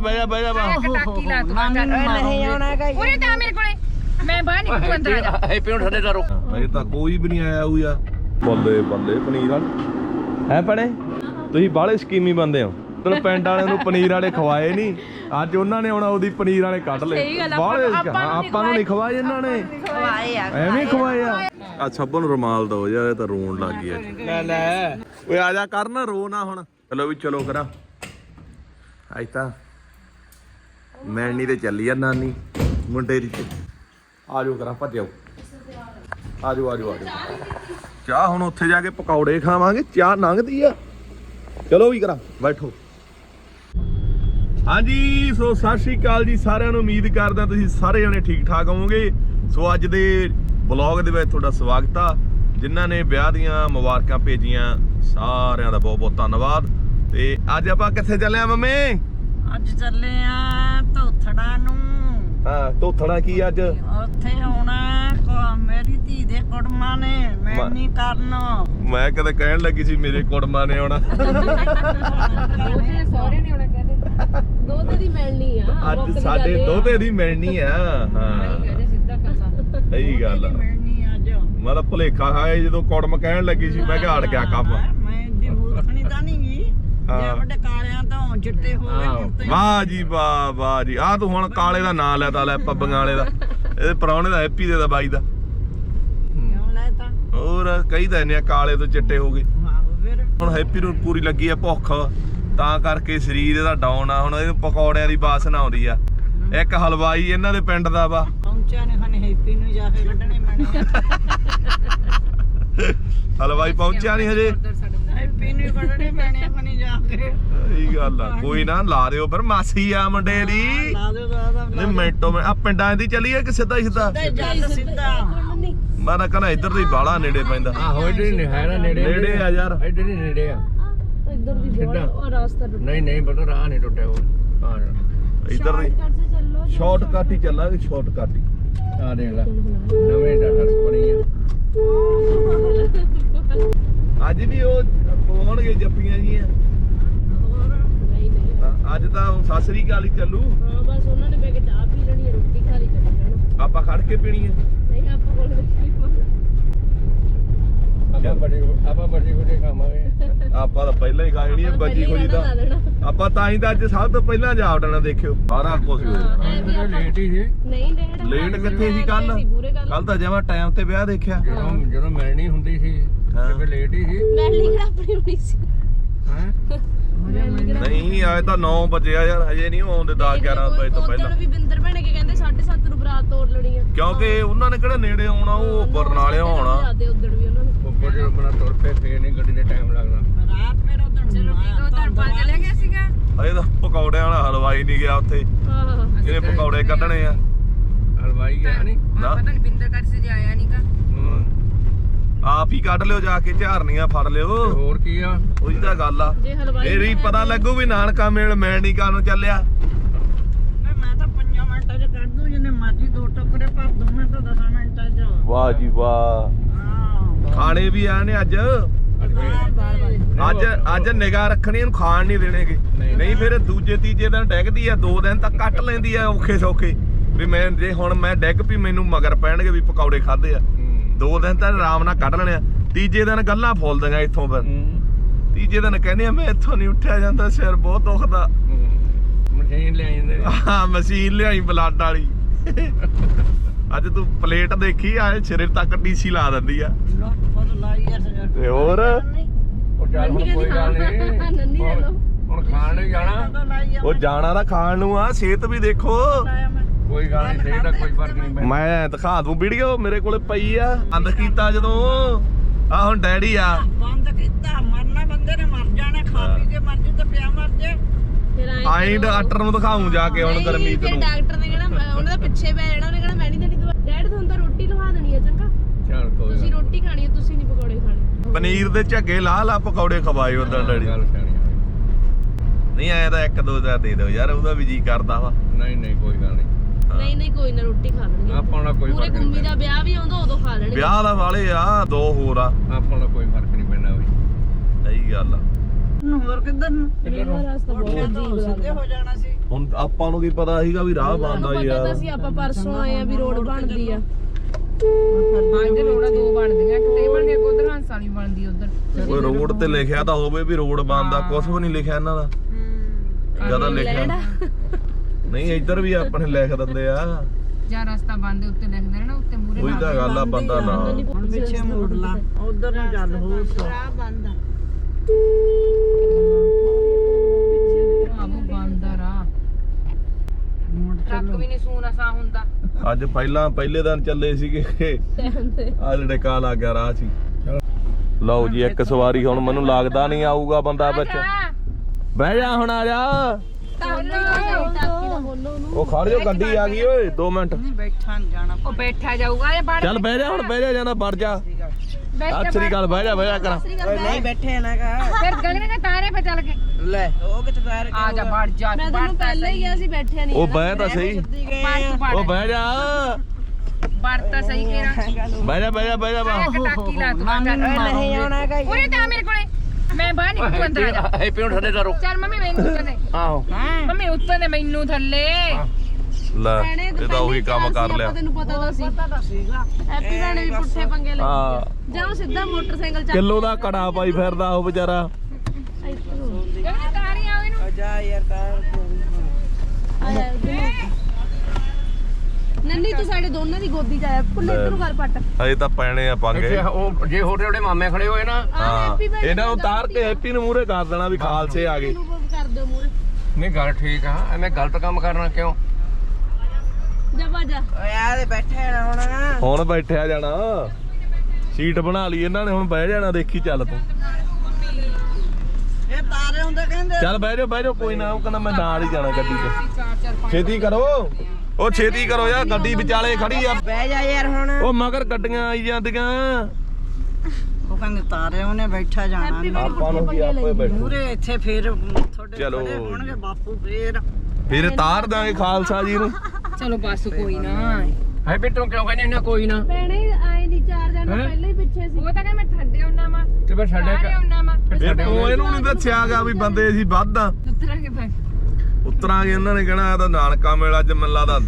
ਬਹਿ ਜਾ ਬਹਿ ਜਾ ਬਾ ਟਾਕੀ ਲਾ ਤੂੰ ਅੰਦਰ ਨਹੀਂ ਆਉਣਾ ਹੈਗਾ ਉਰੇ ਤਾਂ ਆ ਮੇਰੇ ਕੋਲੇ। ਮੈਂ ਬਾਹਰ ਨਹੀਂ ਤੂੰ ਅੰਦਰ ਆ ਜਾ। ਹੈਪੀ ਨੂੰ ਸਾਡੇ ਦਾ ਰੁਕ ਅਜੇ ਤਾਂ ਕੋਈ ਵੀ ਨਹੀਂ ਆਇਆ ਹੋਇਆ ਬੱਲੇ ਬੱਲੇ ਪਨੀਰ ਵਾਲ। ਹੈ ਪਣੇ ਤੁਸੀਂ ਬਾਹਲੇ ਸਕੀਮੀ ਬੰਦੇ ਹੋ। ਤੈਨੂੰ ਪਿੰਡ ਵਾਲਿਆਂ ਨੂੰ ਪਨੀਰ ਵਾਲੇ ਖਵਾਏ ਨਹੀਂ। ਅੱਜ ਉਹਨਾਂ ਨੇ ਆਉਣਾ ਉਹਦੀ ਪਨੀਰ ਵਾਲੇ ਕੱਢ ਲਏ। ਬਾਹਲੇ ਆਪਾਂ ਨੂੰ ਨਹੀਂ ਖਵਾਏ ਇਹਨਾਂ ਨੇ। ਖਵਾਏ। ਆ ਐਵੇਂ ਖਵਾਏ ਆ। ਆ ਸਭਨ ਰੁਮਾਲ ਦੋ ਯਾਰ ਇਹ ਤਾਂ ਰੋਣ ਲੱਗ ਲੈ ਲੈ। ਓਏ ਆ ਜਾ ਕਰ ਨਾ ਰੋ ਨਾ ਹੁਣ। ਚਲੋ ਵੀ ਚਲੋ ਕਰਾਂ। ਅੱਜ ਤਾਂ ਮੈਣੀ ਤੇ ਚੱਲੀ ਆ ਨਾਨੀ, ਮੁੰਡੇ ਦੀ ਤੇ। ਕਰਾਂ ਭੱਜਿਓ। ਆ ਜਾਓ ਆ ਚਾਹ ਹੁਣ ਉੱਥੇ ਜਾ ਕੇ ਪਕੌੜੇ ਖਾਵਾਂਗੇ, ਚਾਹ ਲੰਘਦੀ ਆ। ਚਲੋ ਵੀ ਕਰਾਂ, ਬੈਠੋ। ਹਾਂਜੀ, ਸੋ ਸਤਿ ਸ਼੍ਰੀ ਅਕਾਲ ਜੀ ਸਾਰਿਆਂ ਨੂੰ। ਉਮੀਦ ਕਰਦਾ ਤੁਸੀਂ ਸਾਰੇ ਜਣੇ ਠੀਕ ਠਾਕ ਹੋਵੋਗੇ। ਸੋ ਅੱਜ ਦੇ ਬਲੌਗ ਦੇ ਵਿੱਚ ਤੁਹਾਡਾ ਸਵਾਗਤ ਆ। ਜਿਨ੍ਹਾਂ ਨੇ ਵਿਆਹ ਦੀਆਂ ਮੁਬਾਰਕਾਂ ਭੇਜੀਆਂ, ਸਾਰਿਆਂ ਦਾ ਬਹੁਤ ਬਹੁਤ ਧੰਨਵਾਦ। ਤੇ ਅੱਜ ਆਪਾਂ ਕਿੱਥੇ ਚੱਲੇ ਆ ਮੰਮੀ? ਅੱਜ ਚੱਲੇ ਆ ਧੋਥੜਾ ਨੂੰ। ਹਾਂ ਤੋਥੜਾ ਕੀ ਅੱਜ? ਉੱਥੇ ਆਉਣਾ ਕੋ ਮੇਰੀ ਧੀ ਦੇ ਕੁੜਮਾਂ ਨੇ ਮੈਂ ਮ- ਨਹੀਂ ਕਰਨਾ। ਮੈਂ ਕਦੇ ਕਹਿਣ ਲੱਗੀ ਸੀ ਮੇਰੇ ਕੁੜਮਾ ਨੇ ਆਉਣਾ। ਸਹੁਰੇ ਨੇ ਆਉਣਾ ਕਹਦੇ ਦੋਤੇ ਦੀ ਮਿਲਣੀ ਆ ਅੱਜ ਸਾਡੇ ਦੋਤੇ ਦੀ ਮਿਲਣੀ ਆ ਹਾਂ। ਸਿੱਧਾ ਸਹੀ ਗੱਲ ਆ। ਮਿਲਣੀ ਅੱਜ। ਮੈਂ ਤਾਂ ਭੁਲੇਖਾ ਖਾਇਆ ਸੀ ਜਦੋਂ ਕੁੜਮ ਕਹਿਣ ਲੱਗੀ ਸੀ ਮੈਂ ਕਿਹਾ ਅੜ ਗਿਆ ਕੰਮ। ਮੈਂ ਦੀ ਮੂਰਖਣੀ ਤਾਂ ਨਹੀਂ ਗਈ ਜੇ ਹਾਂ। ਵੱਡੇ ਚਿੱਟੇ ਹੋ ਗਏ ਹੁਣ। ਤੇ ਵਾਹ ਜੀ ਵਾਹ ਵਾਹ ਜੀ। ਆ ਤੂੰ ਹੁਣ ਕਾਲੇ ਦਾ ਨਾਂ ਲੈਤਾ ਲੈ ਪੱਬੀਆਂ ਵਾਲੇ ਦਾ। ਇਹਦੇ ਪਰੌਣੇ ਦਾ ਹੈਪੀ ਦੇ ਦਾ ਬਾਈ ਦਾ। ਕਿਉਂ ਲੈ ਤਾਂ ਹੋਰ ਕਈ ਤਾਂ ਇੰਨੇ ਕਾਲੇ ਤੋਂ ਚਿੱਟੇ ਹੋ ਗਏ। ਫਿਰ। ਹੁਣ ਹੈਪੀ ਨੂੰ ਪੂਰੀ ਲੱਗੀ ਆ ਭੁੱਖ। ਤਾਂ ਕਰਕੇ ਸਰੀਰ ਇਹਦਾ ਡਾਊਨ ਆ। ਹੁਣ ਇਹਨੂੰ ਪਕੌੜਿਆਂ ਦੀ ਬਾਸਨਾ ਆਉਂਦੀ ਆ। ਇੱਕ ਹਲਵਾਈ ਇਹਨਾਂ ਦੇ ਪਿੰਡ ਦਾ ਵਾ। ਪਹੁੰਚਿਆ ਨੇ ਖਾਨੇ ਹੈਪੀ ਨੂੰ ਜਾ ਕੇ ਕੱਢਣੇ ਪੈਣੇ ਹਲਵਾਈ ਪਹੁੰਚਿਆ ਨਹੀਂ ਹਜੇ। ਕੱਢਣੇ ਪੈਣੇ ਜਾ ਕੇ। ਸਹੀ ਗੱਲ ਆ। ਕੋਈ ਨਾ ਲਾ ਦਿਓ ਫਿਰ ਮਾਸੀ ਆ ਮੁੰਡੇ ਦੀ। ਲਾ ਦਿਓ ਨਹੀਂ ਮਿੰਟੋ ਮੈਂ ਆ ਪਿੰਡਾਂ ਦੀ ਚੱਲੀਏ ਕਿ ਸਿੱਧਾ ਹੀ ਸਿੱਧਾ? ਮੈਂ ਕਹਿੰਦਾ ਇੱਧਰ ਦੀ ਬਾਲਾ ਨੇੜੇ ਪੈਂਦਾ। ਆਹੋ ਇੱਧਰ ਨਹੀਂ ਹੈ ਨਾ ਨੇੜੇ। ਨੇੜੇ ਆ ਯਾਰ। ਇੱਧਰ ਹੀ ਨੇੜੇ ਆ। ਇੱਧਰ ਦੀ ਬਹੁਤ ਰਾਸਤਾ ਟੁੱਟ ਨਹੀਂ ਨਹੀਂ ਪਤਾ ਰਾਹ ਨਹੀਂ ਟੁੱਟਿਆ ਉਹ ਹਾਂ ਇੱਧਰ ਦੀ ਚੱਲੋ ਸ਼ਾਰਟਕਟ ਹੀ ਚੱਲਾਂਗੇ ਸ਼ਾਰਟਕਟ ਹੀ। ਆ ਦੇਖ ਲੈ। ਨਵੇਂ ਦਾ ਹਰਸ ਬਣੀ ਆ। ਅੱਜ ਵੀ ਉਹ ਪਵਾਉਣਗੇ ਜੱਫੀਆਂ ਜੀਆਂ। ਨਹੀਂ ਨਹੀਂ। ਹਾਂ, ਅੱਜ ਤਾਂ ਹੁਣ ਸਤਿ ਸ੍ਰੀ ਅਕਾਲ ਹੀ ਚੱਲੂ। ਹਾਂ ਬਸ ਉਹਨਾਂ ਨੇ ਬੈ ਕੇ ਚਾਹ ਪੀ ਲੈਣੀ ਹੈ ਰੋਟੀ ਖਾ ਲਈ ਚੱਲ ਜਾਣਾ। ਆਪਾਂ ਖੜ ਕੇ ਪੀਣੀ ਹੈ। ਨਹੀਂ ਆਪਾਂ ਕੋਲ ਵੀ ਆਪਾਂ ਬੜੀ ਆਪਾਂ ਬੜੀ ਬੜੀ ਖਾਵਾਂਗੇ। ਆਪਾਂ ਤਾਂ ਪਹਿਲਾਂ ਹੀ ਖਾਣੀ ਹੈ ਬੱਜੀ ਖੋਜੀ ਦਾ ਆਪਾਂ ਤਾਂ ਹੀ ਤਾਂ ਅੱਜ ਸਭ ਤੋਂ ਪਹਿਲਾਂ ਜਾ ਵੜਨਾ ਦੇਖਿਓ। ਸਾਰਾ ਕੁਝ ਹੋ ਜਾਣਾ ਲੇਟ ਹੀ ਸੀ। ਨਹੀਂ ਡੇਢ ਲੇਟ ਕਿੱਥੇ ਸੀ ਕੱਲ ਕੱਲ ਤਾਂ ਜਮਾ ਟਾਈਮ ਤੇ ਵਿਆਹ ਦੇਖਿਆ। ਜਦੋਂ ਜਦੋਂ ਮਿਲਣੀ ਹੁੰਦੀ ਸੀ। ਤੇ ਫਿਰ ਲੇਟ ਹੀ ਸੀ। ਮੈਂ ਲਿਖਣਾ ਆਪਣੀ ਹੋਣੀ ਸੀ। ਹੈ? ਮੈਂ ਲਿਖਣਾ ਨਹੀਂ ਆਏ ਤਾਂ 9 ਵਜੇ ਆ ਯਾਰ ਹਜੇ ਨਹੀਂ ਆਉਂਦੇ 10 11 ਵਜੇ ਤੋਂ ਪਹਿਲਾਂ। ਵੀ ਬਿੰਦਰ ਭੈਣੇ ਕੇ ਕਹਿੰਦੇ 7:30 ਨੂੰ ਬਰਾਤ ਤੋੜ ਲੈਣੀ ਆ। ਕਿਉਂਕਿ ਉਹਨਾਂ ਨੇ ਕਿਹੜਾ ਨੇੜੇ ਆਉਣਾ ਉਹ ਬਰਨਾਲੇ ਆਉਣਾ ਉਧੜ ਵੀ ਉਹਨਾਂ ਨੂੰ। ਉੱਪਰ ਜਦੋਂ ਆਪਣਾ ਤੁਰ ਪਏ ਫੇਰ ਨਹੀਂ ਗੱਡੀ ਦੇ ਟਾਈਮ ਲੱਗਦਾ। ਰਾਤ ਫਿਰ ਉਧਰ ਚਲੋ ਠੀਕ ਉਹ ਤੜਪਾ ਚਲੇ ਗਿਆ ਸੀਗਾ। ਹਜੇ ਤਾਂ ਪਕੌੜਿਆਂ ਵਾਲਾ ਹਲਵਾਈ ਨਹੀਂ ਗਿਆ ਉੱਥੇ। ਹਾਂ ਜਿਹਨੇ ਪਕੌੜੇ ਕੱਢਣੇ ਆ। ਹਲਵਾਈ ਗਿਆ ਨਹੀਂ ਨਾ? ਪਤਾ ਨਹੀਂ ਬਿੰਦਰ ਕਰ ਸੇ ਆਇਆ ਨਹੀਂਗਾ ਆਪ ਹੀ ਕੱਢ ਲਿਓ ਜਾ ਕੇ ਝਾਰਨੀਆਂ ਫੜ ਤੇ ਲਿਓ ਹੋਰ ਕੀ ਆ? ਉਹੀ ਤਾਂ ਗੱਲ ਆ। ਜੇ ਹਲਵਾਈ ਇਹ ਵੀ ਪਤਾ ਲੱਗੂ। ਵੀ ਨਾਨਕਾ ਮੇਲ ਮੈਂ ਨਹੀਂ ਕਾਨੂੰ ਚੱਲਿਆ। ਮੈਂ ਤਾਂ 5 ਮਿੰਟਾਂ 'ਚ ਕੱਢ ਦੂੰ ਜਿੰਨੇ ਮਰਜ਼ੀ ਦੋ ਟੁਕੜੇ ਭਰ ਦੂੰ ਮੈਂ ਤਾਂ 10 ਮਿੰਟਾਂ 'ਚ। ਵਾਹ ਜੀ ਵਾਹ। ਖਾਣੇ ਵੀ ਆਏ ਨੇ ਅੱਜ? ਅੱਜ ਅੱਜ ਨਿਗਾਹ ਰੱਖਣੀ ਇਹਨੂੰ ਖਾਣ ਨਹੀਂ ਦੇਣਗੇ। ਨਹੀਂ। ਨਹੀਂ ਫਿਰ ਦੂਜੇ ਤੀਜੇ ਦਿਨ ਡੈਗਦੀ ਆ ਦੋ ਦਿਨ ਤੱਕ ਕੱਟ ਲੈਂਦੀ ਆ ਔਖੇ ਸੌਖੇ ਵੀ ਮੈਂ ਜੇ ਹੁਣ ਮੈਂ ਡੈਗ ਵੀ ਮੈਨੂੰ ਮਗਰ ਪੈਣਗੇ ਵੀ ਪਕੌੜੇ ਖਾਦੇ ਆ। ਦੋ ਦਿਨ ਤਾਂ ਆਰਾਮ ਨਾਲ ਕੱਢ ਲੈਣੇ ਆ। ਤੀਜੇ ਦਿਨ ਗੱਲਾਂ ਫੋਲਦੀਆਂ ਇੱਥੋਂ ਫਿਰ। ਤੀਜੇ ਦਿਨ ਕਹਿੰਦੇ ਆ ਮੈਂ ਇੱਥੋਂ ਨਹੀਂ ਉੱਠਿਆ ਜਾਂਦਾ ਸਿਰ ਬਹੁਤ ਦੁਖਦਾ। ਮਸ਼ੀਨ ਲੈ ਜਾਂਦੇ ਹਾਂ ਮਸ਼ੀਨ ਲਿਆਈ ਬਲੱਡ ਵਾਲੀ। ਅੱਜ ਤੂੰ ਪਲੇਟ ਦੇਖੀ ਆ ਸਿਰੇ ਤੱਕ ਡੀਸੀ ਲਾ ਦਿੰਦੀ ਆ। ਤੇ ਹੋਰ? ਉਹ ਚੱਲ ਹੁਣ ਕੋਈ ਗੱਲ ਨਹੀਂ। ਨੰਨੀ ਲੈ ਲਓ। ਹੁਣ ਖਾਣ ਨੂੰ ਜਾਣਾ। ਉਹ ਜਾਣਾ ਤਾਂ ਖਾਣ ਨੂੰ ਆ ਸਿਹਤ ਵੀ ਦੇਖੋ। ਲਾਇਆ ਮੈਂ। ਕੋਈ ਗੱਲ ਨਹੀਂ ਸਹੀ ਦਾ ਕੋਈ ਫ਼ਰਕ ਨਹੀਂ ਪੈਂਦਾ। ਮੈਂ ਦਿਖਾ ਦੂੰ ਵੀਡੀਓ ਮੇਰੇ ਕੋਲੇ ਪਈ ਆ। ਅੰਦ ਕੀਤਾ ਜਦੋਂ। ਆ ਹੁਣ ਡੈਡੀ ਆ। ਬੰਦ ਕੀਤਾ ਮਰਨਾ ਬੰਦੇ ਨੇ ਮਰ ਜਾਣਾ ਖਾ ਪੀ ਕੇ ਮਰ ਜੇ ਤੇ ਪਿਆ ਮਰ ਜੇ। ਆਈ ਡਾਕਟਰ ਨੂੰ ਦਿਖਾਉਂ ਜਾ ਕੇ ਹੁਣ ਗਰਮੀਤ ਨੂੰ। ਡਾਕਟਰ ਨੇ ਕਹਿਣਾ ਉਹਨਾਂ ਦਾ ਪਿੱਛੇ ਪੈ ਜਾਣਾ ਉਹਨੇ ਕਹਿਣਾ ਮੈਂ ਨਹੀਂ ਦੇਣੀ ਦਵਾ ਡੈਡ ਤੁਹਾਨੂੰ ਤਾਂ ਰੋਟੀ ਲਵਾ ਦੇਣੀ ਹੈ ਚੰਗਾ। ਚੱਲ ਕੋਈ ਤੁਸੀਂ ਰੋਟੀ ਖਾਣੀ ਹੈ ਤੁਸੀਂ ਨਹੀਂ ਪਕੌੜੇ ਖਾਣੇ। ਪਨੀਰ ਦੇ ਝੱਗੇ ਲਾ ਲਾ ਪਕੌੜੇ ਖਵਾਏ ਉਦੋਂ ਡੈਡੀ। ਆ। ਨਹੀਂ ਆਇਆ ਤਾਂ ਇੱਕ ਦੋ ਦਾ ਦੇ ਦਿਓ ਯਾਰ ਉਹਦਾ ਵੀ ਜੀ ਕਰਦਾ ਵਾ। ਨਹੀਂ ਨਹੀਂ ਕੋਈ ਗੱਲ ਨਹੀਂ। ਨਹੀਂ ਨਹੀਂ ਕੋਈ ਨਾ ਰੋਟੀ ਖਾ ਲੈਣੀ ਆਪਾਂ ਨਾਲ ਕੋਈ ਪੂਰੇ ਫ਼ਰਕ ਗੁੰਮੀ ਨਹੀਂ ਦਾ ਵਿਆਹ ਵੀ ਆਉਂਦਾ ਉਦੋਂ ਖਾ ਲੈਣਗੇ। ਵਿਆਹ ਦਾ ਵਾਲੇ ਆ ਦੋ ਹੋਰ ਆ। ਪੈਂਦਾ। ਆਪਾਂ ਨਾਲ ਕੋਈ ਫ਼ਰਕ ਨਹੀਂ ਪੈਂਦਾ ਵੀ ਸਹੀ ਗੱਲ ਆ। ਨੂੰ ਹੋਰ ਕਿੱਧਰ ਨੂੰ? ਮੇਰਾ ਰਸਤਾ ਬਹੁਤ ਉੱਠੇ ਅਜੀਬ ਤੋਂ ਸਿੱਧੇ ਲੱਗਦਾ ਹੋ ਜਾਣਾ ਸੀ। ਹੁਣ ਆਪਾਂ ਨੂੰ ਕੀ ਪਤਾ ਸੀਗਾ ਵੀ ਰਾਹ ਬੰਦਾ ਪਤਾ ਯਾਰ। ਤਾਂ ਸੀ ਆਪਾਂ ਪਰਸੋਂ ਆਏ ਆ ਵੀ ਰੋਡ ਬਣਦੀ ਆ। ਪੰਜ ਰੋੜਾ ਦੋ ਬਣਦੀਆਂ ਇੱਕ ਤੇ ਬਣਦੀ ਇੱਕ ਉਧਰ ਹੰਸ ਵਾਲੀ ਬਣਦੀ ਉਧਰ। ਕੋਈ ਰੋਡ ਤੇ ਲਿਖਿਆ ਤਾਂ ਹੋਵੇ ਵੀ ਰੋਡ ਬੰਦਾ ਕੁਝ ਵੀ ਨਹੀਂ ਲਿਖਿਆ ਇਹਨਾਂ ਦਾ। ਜ਼ਿਆਦਾ ਲਿਖਿਆ। ਨਹੀਂ ਇੱਧਰ ਵੀ ਆਪਣੇ ਲਿਖ ਦਿੰਦੇ ਆ। ਜਾਂ ਰਸਤਾ ਬੰਦ ਉੱਤੇ ਲਿਖ ਦੇਣਾ ਨਾ ਉੱਤੇ ਮੂਰੇ ਉਹੀ ਤਾਂ ਗੱਲ ਆ ਬੰਦਾ ਨਾ ਹੁਣ ਪਿੱਛੇ ਮੋੜ ਲਾ। ਉਧਰ ਨੂੰ ਚੱਲ ਹੋ ਸੋ ਰਾਹ ਬੰਦ ਆ। ਆਹੋ ਬੰਦ ਆ ਰਾਹ। ਟਰੱਕ ਵੀ ਨਹੀਂ ਸੂਨਾ ਸਾ ਹੁੰਦਾ। ਅੱਜ ਪਹਿਲਾਂ ਪਹਿਲੇ ਦਿਨ ਚੱਲੇ ਸੀਗੇ। ਆ ਜਿਹੜੇ ਕਾਲ ਆ ਗਿਆ ਰਾਹ ਹੀ। ਲਓ ਜੀ ਇੱਕ ਸਵਾਰੀ ਹੁਣ ਮੈਨੂੰ ਲੱਗਦਾ ਨਹੀਂ ਆਊਗਾ ਬੰਦਾ ਵਿੱਚ। ਬਹਿ ਜਾ ਹੁਣ ਆ ਜਾ। ਉਹ ਖੜ ਜਾ ਗੱਡੀ ਆ ਗਈ ਓਏ 2 ਮਿੰਟ। ਨਹੀਂ ਬੈਠਾ ਨੀ ਜਾਣਾ। ਉਹ ਬੈਠਾ ਜਾਊਗਾ ਇਹ ਬੜ ਚੱਲ ਬਹਿ ਜਾ ਹੁਣ ਬਹਿ ਜਾ ਜਾਣਾ ਵੜ ਜਾ। ਸਤਿ ਸ੍ਰੀ ਅਕਾਲ। ਬਹਿ ਜਾ ਬਹਿ ਜਾ ਕਰਾਂ। ਨਹੀਂ ਬੈਠੇ ਨਾ ਕਾ ਫਿਰ ਗਗਨ ਦੇ ਤਾਰੇ ਪੇ ਚੱਲ ਕੇ ਲੈ ਉਹ ਕਿਤੇ ਤਾਰ ਆ ਜਾ ਵੜ ਜਾ ਮੈਂ ਤੈਨੂੰ ਪਹਿਲਾਂ ਹੀ ਕਿਹਾ ਸੀ ਬੈਠਿਆ ਨਹੀਂ ਉਹ ਬਹਿ ਤਾਂ ਸਹੀ। ਉਹ ਬਹਿ ਜਾ। ਵੜ ਤਾਂ ਸਹੀ ਕਿਹੜਾ ਬਹਿ ਜਾ ਬਹਿ ਜਾ ਬਹਿ ਜਾ ਬਾ ਇੱਕ ਟਾਕੀ ਲਾ ਤੂੰ ਨਹੀਂ ਆਉਣਾ ਕਾ ਉਰੇ ਤਾਂ ਮੇਰੇ ਕੋਲੇ ਮੈਂ ਬਾਹਰ ਨਹੀਂ ਤੂੰ ਅੰਦਰ ਆ ਜਾ। ਹੈਪੀ ਨੂੰ ਥੱਲੇ ਕਰੋ ਚੱਲ ਮੰਮੀ ਮੈਨੂੰ ਉੱਤੇ ਦੇ। ਆਹੋ। ਮੰਮੀ ਉੱਤੇ ਦੇ ਮੈਨੂੰ ਥੱਲੇ। ਲੈ ਇਹ ਤਾਂ ਉਹੀ ਕੰਮ ਕਰ ਲਿਆ। ਤੈਨੂੰ ਪਤਾ ਤਾਂ ਸੀ। ਪਤਾ ਤਾਂ ਸੀਗਾ। ਹੈਪੀ ਭੈਣੇ ਵੀ ਪੁੱਠੇ ਪੰਗੇ ਲੈ ਹਾਂ। ਜਾਓ ਸਿੱਧਾ ਮੋਟਰਸਾਈਕਲ ਚੱਕ ਕਿਲੋ ਦਾ ਕੜਾ ਪਾਈ ਫਿਰਦਾ ਉਹ ਵਿਚਾਰਾ। ਤਾਰੀ ਆਓ ਇਹਨੂੰ। ਆ ਜਾ ਯਾਰ ਤਾਰ। ਆਇਆ। ਨੰਨੀ ਤੂੰ ਸਾਡੇ ਦੋਨਾਂ ਦੀ ਗੋਦੀ ਚ ਆਇਆ। ਪੁੱਲੇ ਇੱਧਰ ਨੂੰ ਕਰ ਪੱਟ। ਹਜੇ ਤਾਂ ਪੈਣੇ ਆ ਪੰਗੇ ਇੱਥੇ ਉਹ ਜੇ ਹੋਰ ਜਿਹੜੇ ਮਾਮੇ ਖੜੇ ਹੋਏ ਨਾ। ਹਾਂ ਹੈਪੀ ਭੈਣੇ ਇਹਨਾਂ ਨੂੰ ਤਾਰ ਕੇ ਹੈਪੀ ਨੂੰ ਮੂਹਰੇ ਕਰ ਦੇਣਾ ਵੀ ਖਾਲਸੇ ਆ ਗਏ। ਨੂੰ ਕਰ ਦਿਓ ਮੂਰੇ ਨਹੀਂ ਗੱਲ ਠੀਕ ਆ ਐਵੇਂ ਗਲਤ ਕੰਮ ਕਰਨਾ ਕਿਉਂ? ਜਾ ਬਾਜਾ ਓਏ ਆ ਤੇ ਬੈਠੇ ਨਾ ਹੁਣ। ਹੁਣ ਬੈਠਿਆ ਜਾਣਾ। ਸੀਟ ਬਣਾ ਲਈ ਇਹਨਾਂ ਨੇ ਹੁਣ ਬਹਿ ਜਾਣਾ ਦੇਖੀ ਚੱਲ ਤੂੰ। ਇਹ ਤਾਰੇ ਹੁੰਦੇ ਕਹਿੰਦੇ ਚੱਲ ਬਹਿ ਜਾ ਬਹਿ ਜਾ ਕੋਈ ਨਾ ਉਹ ਕਹਿੰਦਾ ਮੈਂ ਨਾਲ ਹੀ ਜਾਣਾ ਗੱਡੀ 'ਚ ਛੇਤੀ ਕਰੋ। ਉਹ ਛੇਤੀ ਕਰੋ ਯਾਰ ਗੱਡੀ ਵਿਚਾਲੇ ਖੜੀ ਆ। ਬਹਿ ਜਾ ਯਾਰ ਹੁਣ। ਉਹ ਮਗਰ ਗੱਡੀਆਂ ਆਈ ਜਾਂਦੀਆਂ। ਉਹ ਕਹਿੰਦੇ ਤਾਰੇ ਉਹਨੇ ਬੈਠਾ ਜਾਣਾ ਆਪਾਂ ਨੂੰ ਕੀ ਆਪੇ ਬੈਠੋ। ਮੂਰੇ ਇੱਥੇ ਫੇਰ ਤੁਹਾਡੇ ਚਲੋ। ਖੜੇ ਹੋਣਗੇ ਬਾਪੂ ਫੇਰ। ਫਿਰ ਤਾਰ ਦਾਂਗੇ ਖਾਲਸਾ ਜੀ ਨੂੰ। ਚਲੋ ਬਸ ਕੋਈ ਨਾ। ਹੈਪੀ ਤੂੰ ਕਿਉਂ ਕਹਿੰਦੀ ਨਾ ਕੋਈ ਨਾ? ਭੈਣੇ ਆਏ ਨਹੀਂ ਚਾਰ ਜਣੇ ਪਹਿਲਾਂ ਹੀ ਪਿੱਛੇ ਸੀ। ਉਹ ਤਾਂ ਕਹਿੰਦਾ ਮੈਂ ਥੱਡੇ ਆਉਣਾ ਵਾ। ਤੇ ਫਿਰ ਆਉਣਾ ਵਾ। ਫਿਰ ਤੂੰ ਇਹਨੂੰ ਨਹੀਂ ਦੱਸਿਆਗਾ ਵੀ ਬੰਦੇ ਅਸੀਂ ਵੱਧ ਆ। ਉਤਰਾਂਗੇ ਫਿਰ ਉਤਰਾਂਗੇ ਇਹਨਾਂ ਨੇ ਕਹਿਣਾ ਇਹ ਤਾਂ ਨਾਨਕਾ ਮੇਲਾ ਚ ਮੈਨੂੰ ਲੱਗਦਾ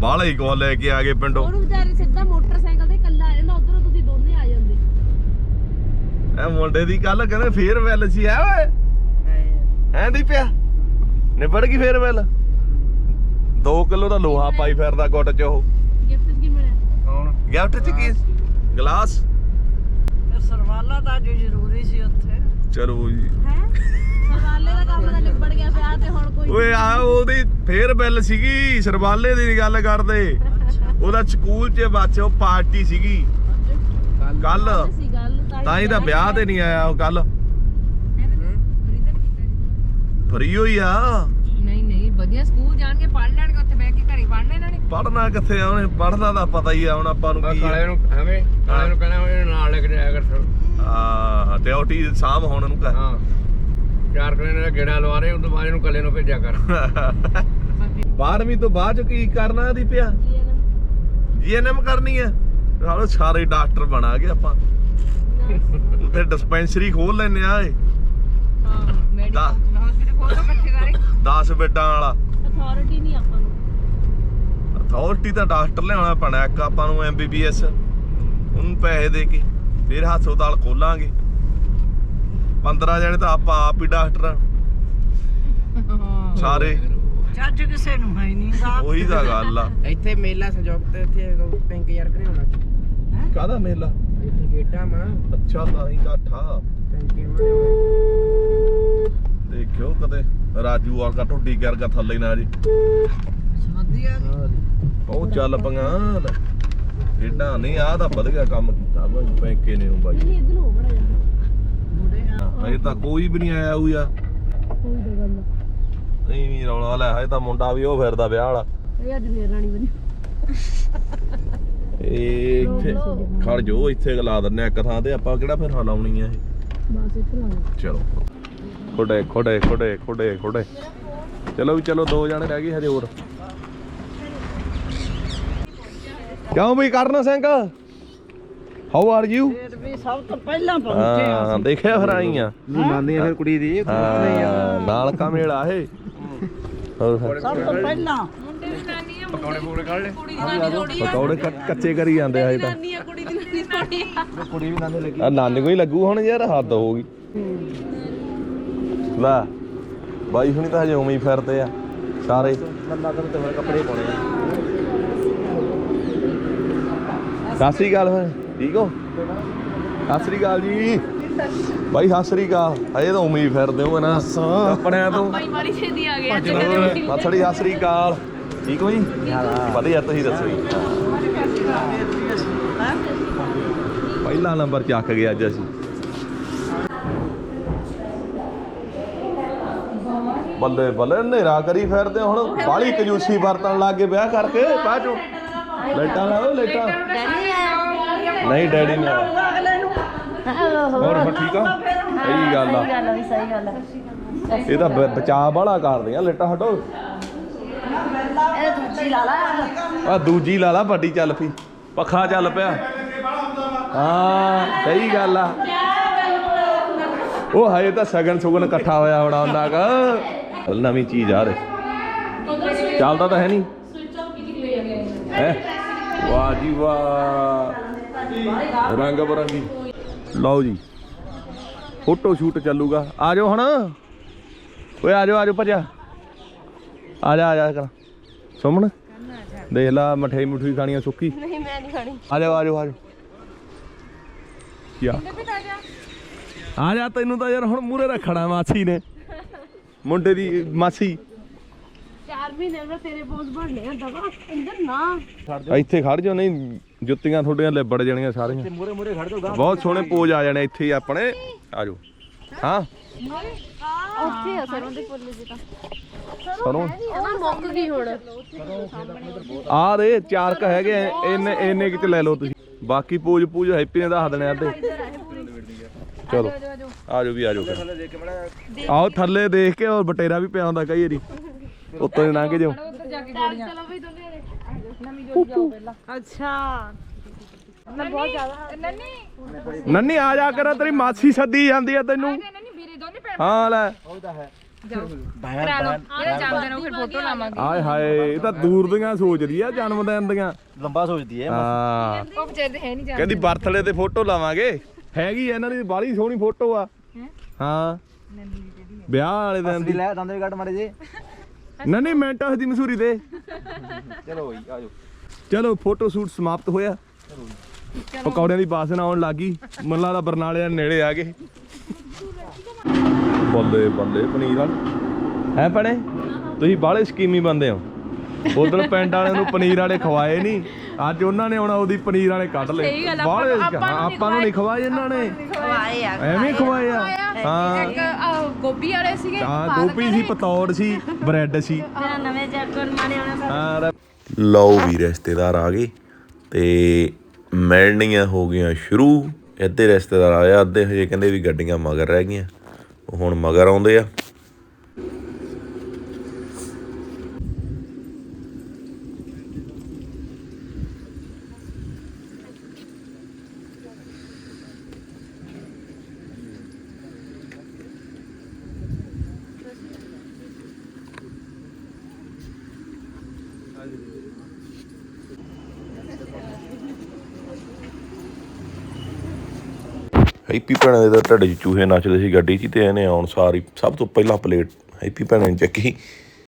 ਬਾਹਲਾ ਹੀ ਕੋ ਲੈ ਕੇ ਆ ਗਏ ਪਿੰਡੋਂ। ਉਹਨੂੰ ਵਿਚਾਰੇ ਸਿੱਧਾ ਮੋਟਰਸਾਈਕਲ ਤੇ ਇਕੱਲਾ ਆ ਜਾਂਦਾ ਉਧਰੋਂ ਤੁਸੀਂ ਦੋਨੇ ਆ ਜਾਂਦੇ। ਇਹ ਮੁੰਡੇ ਦੀ ਕੱਲ ਕਹਿੰਦੇ ਫੇਰ ਵੈਲ ਸੀ ਆ ਓਏ? ਹੈਂ। ਦੀ ਪਿਆ ਨਿਬੜ ਗਈ ਫੇਰ ਵੈਲ? 2 ਕਿਲੋ ਦਾ ਲੋਹਾ ਪਾਈ ਫਿਰਦਾ ਗੁੱਟ ਚ ਉਹ। ਗਿਫਟ ਕੀ ਮਿਲਿਆ? ਕੌਣ? ਗਿਫਟ ਚ ਕੀ? ਗਲਾਸ। ਫਿਰ ਸਰਵਾਲਾ ਤਾਂ ਅੱਜ ਜ਼ਰੂਰੀ ਸੀ ਉੱਥੇ। ਚਲੋ ਜੀ। ਹੈ? ਸਵਾਲੇ ਦਾ ਕੰਮ ਤਾਂ ਨਿਬੜ ਗਿਆ ਵਿਆਹ ਤੇ ਹੁਣ ਕੋਈ ਓਏ ਆ ਉਹਦੀ ਫੇਰ ਬਿੱਲ ਸੀਗੀ ਸਰਵਾਲੇ ਦੀ ਗੱਲ ਕਰਦੇ। ਉਹਦਾ ਸਕੂਲ 'ਚ ਬੱਚ ਉਹ ਪਾਰਟੀ ਸੀਗੀ। ਕੱਲ। ਸੀ ਗੱਲ ਤਾਂ ਹੀ ਤਾਂ ਵਿਆਹ ਤੇ ਨਹੀਂ ਆਇਆ ਉਹ ਕੱਲ। ਫਰੀ ਹੋਈ ਆ। ਨਹੀਂ ਨਹੀਂ ਵਧੀਆ ਸਕੂਲ ਜਾਣਗੇ ਪੜ੍ਹ ਲੈਣਗੇ ਉੱਥੇ ਬਹਿ ਕੇ ਘਰੇ ਪੜ੍ਹਨਾ ਇਹਨਾਂ ਨੇ। ਪੜਨਾ ਕਿੱਥੇ ਆ ਉਹਨੇ ਪੜਦਾ ਤਾਂ ਪਤਾ ਹੀ ਆ ਹੁਣ ਆਪਾਂ ਨੂੰ ਕੀ ਕਾਲੇ ਆ ਨੂੰ ਐਵੇਂ ਕਾਲੇ ਨੂੰ ਕਹਿਣਾ ਉਹਨੇ ਨਾਲ ਲੈ ਕੇ ਜਾਇਆ ਕਰ ਆ ਡਿਊਟੀ ਸਾਹਮ ਹੁਣ ਨੂੰ ਹਾਂ। ਚਾਰ ਕਲੇ ਨੇ ਗੇੜਾ ਲਵਾ ਰਹੇ ਉਦੋਂ ਬਾਅਦ ਇਹਨੂੰ ਕੱਲੇ ਨੂੰ ਭੇਜਿਆ ਕਰ। ਕਹ 12ਵੀਂ ਤੋਂ ਬਾਅਦ ਚ ਕੀ ਕਰਨਾ ਦੀ ਪਿਆ? ਜੀਐਨਐਮ ਕਰਨੀ ਆ? ਹਾਲੋ ਸਾਰੇ ਡਾਕਟਰ ਬਣਾਗੇ ਆਪਾਂ। ਫਿਰ ਡਿਸਪੈਂਸਰੀ ਖੋਲ ਲੈਨੇ ਆ ਏ ਹਾਂ ਮੈਡੀਕਲ ਦਾ- ਹਸਪੀਟਲ ਖੋਲੋ ਇਕੱਠੇ ਸਾਰੇ। 10 ਬੈੱਡਾਂ ਵਾਲਾ। ਅਥਾਰਟੀ ਨਹੀਂ ਆਪਾਂ ਨੂੰ। ਅਥਾਰਟੀ ਤਾਂ ਡਾਕਟਰ ਲਿਆਉਣਾ ਪੈਣਾ ਇੱਕ ਆਪਾਂ ਨੂੰ ਐਮਬੀਬੀਐਸ ਉਹਨੂੰ ਪੈਸੇ ਦੇ ਕੇ ਫਿਰ ਹਸਪਤਾਲ ਖੋਲਾਂਗੇ। 15 ਜਣੇ ਤਾਂ ਆਪਾਂ ਆਪ ਹੀ ਡਾਕਟਰ ਆ, ਸਾਰੇ। ਚੱਜ ਕਿਸੇ ਨੂੰ ਹੈ ਨਹੀਂ ਦਾ ਉਹੀ ਤਾਂ ਗੱਲ ਆ। ਇੱਥੇ ਮੇਲਾ ਸੰਜੋਗ ਤੇ ਇੱਥੇ ਪਿੰਕ ਯਾਰ ਕਰੇ ਹੋਣਾ ਕਾਹਦਾ ਮੇਲਾ? ਇੱਥੇ ਗੇਟਾ ਮਾ ਅੱਛਾ ਤਾਂ ਹੀ ਕਾਠਾ। ਪਿੰਕ ਦੇਖਿਓ ਕਦੇ। ਰਾਜੂ ਵਰਗਾ ਢੁੱਡੀ ਕਰਗਾ ਥੱਲੇ ਨਾ ਜੀ। ਵਧੀਆ। ਉਹ ਚੱਲ ਪੰਗਾ ਏਡਾ ਨਹੀਂ ਆ ਤਾਂ ਵਧ ਗਿਆ ਕੰਮ ਕੀਤਾ ਬਾਈ ਬੈਂਕੇ ਨੇ ਉਹ ਬਾਈ ਨਹੀਂ ਇਧਰ ਹੋ ਬੜਾ ਜਾ ਹਜੇ ਤਾਂ ਕੋਈ ਵੀ ਨਹੀਂ ਆਇਆ ਹੋਈ ਆ ਕੋਈ ਤਾਂ ਗੱਲ ਨਹੀਂ ਵੀ ਰੌਲਾ ਲੈ ਹਜੇ ਤਾਂ ਮੁੰਡਾ ਵੀ ਉਹ ਫਿਰਦਾ ਵਿਆਹ ਵਾਲਾ। ਇਹ ਅੱਜ ਫੇਰ ਰਾਣੀ ਬਣੀ। ਇਹ ਇੱਥੇ ਖੜ ਜੋ ਇੱਥੇ ਲਾ ਦਿੰਨੇ ਇੱਕ ਥਾਂ ਤੇ। ਆਪਾਂ ਕਿਹੜਾ ਫਿਰ ਹਲਾਉਣੀ ਆ ਇਹ? ਬਸ ਇੱਥੇ ਲਾ ਦੇ ਚਲੋ। ਖੋੜੇ ਖੋੜੇ ਖੋੜੇ ਖੋੜੇ ਖੋੜੇ ਚਲੋ ਵੀ ਚਲੋ ਦੋ ਜਣੇ ਰਹਿ ਗਏ ਹਜੇ ਹੋਰ। ਕਿਉਂ ਵੀ Karan Singh? How are you ਫੇਰ ਵੀ ਸਭ ਤੋਂ ਪਹਿਲਾਂ ਪਹੁੰਚੇ ਆ ਹਾਂ ਦੇਖਿਆ ਫਿਰ ਆਈ ਆ ਮੰਨਦੀ ਆ ਫਿਰ ਕੁੜੀ ਦੀ ਹਾਂ, ਨਾਲ ਕਾ ਮੇਲਾ ਇਹ। ਹੋਰ ਫਿਰ ਸਭ ਤੋਂ ਪਹਿਲਾਂ। ਮੁੰਡੇ ਦੀ ਨਾਨੀ ਆ ਪਕੌੜੇ ਪੂਰੇ ਕੱਢ ਲੈ ਕੁੜੀ ਦੀ ਨਾਨੀ ਥੋੜੀ ਆ। ਪਕੌੜੇ ਕੱਚ- ਕਰੀ ਜਾਂਦੇ ਆ ਹਜੇ ਤਾਂ। ਨਾਨੀ ਆ ਕੁੜੀ ਦੀ ਨਾਨੀ ਥੋੜੀ ਆ। ਆ ਨਾਨੀ ਕੋਈ ਲੱਗੂ ਹੁਣ ਯਾਰ ਹੱਦ ਹੋ ਗਈ। ਲੈ ਬਾਈ ਹੁਣੀ ਤਾਂ ਹਜੇ ਉਵੇਂ ਹੀ ਫਿਰਦੇ ਆ ਸਾਰੇ। ਬੰਦਾ ਤਾਂ ਤੇ ਕੱਪੜੇ ਪਾਉਣੇ ਆ। ਸਤਿ ਸ੍ਰੀ ਅਕਾਲ ਫਿਰ। ਠੀਕ ਹੋ? ਸਤਿ ਸ੍ਰੀ ਅਕਾਲ ਜੀ। ਬਾਈ ਸਤਿ ਸ੍ਰੀ ਅਕਾਲ। ਹਜੇ ਤਾਂ ਹੀ ਫਿਰਦੇ ਹੋ ਨਾ ਕੱਪੜਿਆਂ ਤੋਂ। ਭਾਈ ਮਾਰੀ ਛੇਦੀ ਆ ਗਿਆ ਮੱਥੜੀ ਸਤਿ ਸ੍ਰੀ ਅਕਾਲ। ਠੀਕ ਹੋ ਜੀ? ਵਧੀਆ ਤੁਸੀਂ ਦੱਸੋ ਜੀ। ਪਹਿਲਾ ਨੰਬਰ ਚੱਕ ਗਏ ਅੱਜ ਅਸੀਂ। ਬੱਲੇ ਬੱਲੇ ਹਨੇਰਾ ਕਰੀ ਫਿਰਦੇ ਹੁਣ। ਬਾਲੀ ਕੰਜੂਸੀ ਵਰਤਣ ਲੱਗ ਗਏ ਵਿਆਹ ਕਰਕੇ। ਬਾਅਦ ਚੋਂ? ਲਾਈਟਾਂ ਲਾਓ ਲਾਈਟਾਂ। ਨਹੀਂ ਡੈਡੀ ਨੇ। ਹੋਰ ਫਿਰ ਠੀਕ ਆ? ਸਹੀ ਗੱਲ ਆ। ਸਹੀ ਗੱਲ ਹੈ ਇਹ ਤਾਂ ਬ- ਬਚਾਅ ਬਾਲਾ ਕਰਦੀਆਂ ਲਾਈਟਾਂ ਹਟੋ। ਇਹ ਦੂਜੀ ਲਾ ਲਾ। ਆ ਦੂਜੀ ਲਾ ਲਾ ਵੱਡੀ ਚੱਲ ਪਈ। ਪੱਖਾ ਚੱਲ ਪਿਆ। ਹਾਂ ਸਹੀ ਗੱਲ ਆ। ਉਹ ਹਜੇ ਤਾਂ ਸਗਨ ਸੁਗਨ ਇਕੱਠਾ ਹੋਇਆ ਹੋਣਾ ਉਹਨਾਂ ਕਾ ਨਵੀਂ ਚੀਜ਼ ਆ ਰੇ। ਚੱਲਦਾ ਤਾਂ ਹੈ ਨਹੀਂ। ਹੈ? ਵਾਹ ਜੀ ਵਾਹ। ਰੰਗ ਬਰੰਗੀ ਲਓ ਜੀ। ਫੋਟੋ ਸ਼ੂਟ ਚੱਲੂਗਾ। ਆ ਜਾਓ ਹੁਣ। ਓਏ ਆ ਜਾਓ ਆ ਜਾਓ ਭਜਾ ਆ ਜਾ ਆ ਜਾ ਕਰ। ਸੁਮਣ ਦੇਖ ਲਾ ਮਠਿਆਈ ਮੁਠੀ ਖਾਣੀ ਆ ਸੁੱਕੀ। ਨਹੀਂ ਮੈਂ ਨਹੀਂ ਖਾਣੀ। ਆ ਜਾ ਆ ਜਾ ਆ ਜਾ ਕੀ ਆ ਆ ਜਾ ਤੈਨੂੰ ਤਾਂ ਯਾਰ ਹੁਣ ਮੂਰੇ ਰੱਖਣਾ ਮਾਸੀ ਨੇ। ਮੁੰਡੇ ਦੀ ਮਾਸੀ। 4 ਮਹੀਨੇ ਮੈਂ ਤੇਰੇ ਬੋਝ ਬਣਨੇ ਆ ਦਵਾ ਇੰਦਰ ਨਾ। ਇੱਥੇ ਖੜ ਜਾਓ ਨਹੀਂ ਜੁੱਤੀਆਂ ਤੁਹਾਡੀਆਂ ਲਿਬੜ ਜਾਣੀਆਂ ਸਾਰੀਆਂ। ਮੂਰੇ ਮੂਰੇ ਖੜ ਜਾਓ ਬਹੁਤ ਸੋਹਣੇ ਪੋਜ ਆ ਜਾਣੇ ਇੱਥੇ ਹੀ ਆਪਣੇ। ਆ ਜਾਓ। ਹਾਂ? ਉੱਥੇ ਆ ਸਰੋਂ ਦੇ ਫੁੱਲ ਜੀ ਤਾਂ। ਸਰੋਂ? ਉਹ ਮੁੱਕ ਗਈ ਹੁਣ। ਆ ਦੇ ਚਾਰ ਕ ਹੈਗੇ ਇੰਨੇ ਇੰਨੇ ਕਿ ਚ ਲੈ ਲਓ ਤੁਸੀਂ। ਬਾਕੀ ਪੂਜ ਪੂਜ ਹੈਪੀ ਨੇ ਦੱਸ ਦੇਣੇ ਅੱਧੇ। ਚਲੋ ਆ ਜਾਓ ਵੀ ਆ ਜਾਓ ਫਿਰ। ਆਓ ਥੱਲੇ ਦੇਖ ਕੇ ਔਰ ਬਟੇਰਾ ਵੀ ਪਿਆ ਹੁੰਦਾ ਕਈ ਵਾਰੀ। ਉੱਤੋਂ ਦੀ ਲੰਘ ਜਾਓ। ਚਲੋ ਵੀ ਦੋਨੇ ਅੱਛਾ। ਮੈਂ ਬਹੁਤ ਜ਼ਿਆਦਾ ਨੰਨੀ? ਨੰਨੀ ਆ ਜਾ ਕਰ ਤੇਰੀ ਮਾਸੀ ਸੱਦੀ ਜਾਂਦੀ ਆ ਤੈਨੂੰ। ਨੰਨੀ ਵੀਰੇ ਦੋਨੇ ਭੈਣ ਹਾਂ ਲੈ। ਕਰਾ ਲਓ। ਇਹਦੇ ਜਾਂਦੇ ਨੂੰ ਫਿਰ ਫੋਟੋ ਲਾਵਾਂਗੇ। ਆਏ ਹਾਏ ਇਹ ਤਾਂ ਦੂਰ ਦੀਆਂ ਸੋਚਦੀ ਆ ਜਨਮ ਦਿਨ ਦੀਆਂ। ਲੰਬਾ ਸੋਚਦੀ ਹੈ ਹਾਂ। ਉਹ ਵਿਚਾਰੇ ਦੇ ਹੈ ਨਹੀਂ ਜਾਂਦੇ ਕਹਿੰਦੀ ਬਰਥਡੇ ਤੇ ਫੋਟੋ ਲਾਵਾਂਗੇ। ਹੈਗੀ ਆ ਇਹਨਾਂ ਦੀ ਬਾਲੀ ਸੋਹਣੀ ਫੋਟੋ ਆ। ਹਾਂ? ਵਿਆਹ ਵਾਲੇ ਦਿਨ ਦੀ। ਲੈ ਦੰਦੇ ਕੱਟ ਮਾਰੇ ਜੇ ਨੰਨੀ ਮੈਂਟਸ ਦੀ ਮਸ਼ਹੂਰੀ ਤੇ ਚਲੋ ਬਈ ਆਜੋ ਚਲੋ ਫੋਟੋ ਸ਼ੂਟ ਸਮਾਪਤ ਹੋਇਆ। ਪਕੌੜਿਆਂ ਦੀ ਬਾਸਨਾ ਆਉਣ ਲੱਗੀ। ਮੱਲਾ ਦਾ ਬਰਨਾਲੇ ਦੇ ਨੇੜੇ ਆ ਗਏ। ਬੱਲੇ ਬੱਲੇ ਪਨੀਰ ਵਾਲ। ਹੈ ਪਣੇ ਤੁਸੀਂ ਬਾਹਲੇ ਸਕੀਮੀ ਬੰਦੇ ਹੋ। ਉਦੋਂ ਪਿੰਡ ਵਾਲਿਆਂ ਨੂੰ ਪਨੀਰ ਵਾਲੇ ਖਵਾਏ ਨਹੀਂ ਅੱਜ ਉਹਨਾਂ ਨੇ ਆਉਣਾ ਉਹਦੀ ਪਨੀਰ ਵਾਲੇ ਕੱਢ ਲਏ। ਬਾਹਲੇ ਆਪਾਂ ਨੂੰ ਨਹੀਂ ਖਵਾਏ ਇਹਨਾਂ ਨੇ। ਖਵਾਏ ਆ ਐਵੇਂ ਖਵਾਏ ਆ। ਹਾਂ ਇੱਕ ਆਹ, ਗੋਭੀ ਵਾਲੇ ਸੀਗੇ ਹਾਂ ਗੋਭੀ ਸੀ ਪਤੌੜ ਸੀ ਬ੍ਰੈਡ ਸੀ। ਤੇਰਾ ਨਵੇਂ ਜੈਕਰ ਮਾਣੇ ਆਉਣਾ ਲਓ ਵੀ ਰਿਸ਼ਤੇਦਾਰ ਆ ਗਏ ਤੇ ਮਿਲਣੀਆਂ ਹੋ ਗਈਆਂ ਸ਼ੁਰੂ। ਅੱਧੇ ਰਿਸ਼ਤੇਦਾਰ ਆਇਆ ਅੱਧੇ ਹਜੇ ਕਹਿੰਦੇ ਵੀ ਗੱਡੀਆਂ ਮਗਰ ਰਹਿ ਗਈਆਂ। ਉਹ ਹੁਣ ਮਗਰ ਆਉਂਦੇ ਆ। ਹੈਪੀ ਭੈਣਾਂ ਦੇ ਤਾਂ ਢੱਡ 'ਚ ਚੂਹੇ ਨੱਚਦੇ ਸੀ, ਗੱਡੀ 'ਚ ਤੇ ਇਹਨੇ ਆਉਣ ਸਾਰੀ, ਸਭ ਤੋਂ ਪਹਿਲਾਂ ਪਲੇਟ ਹੈਪੀ ਭੈਣਾਂ ਨੇ ਚੱਕੀ।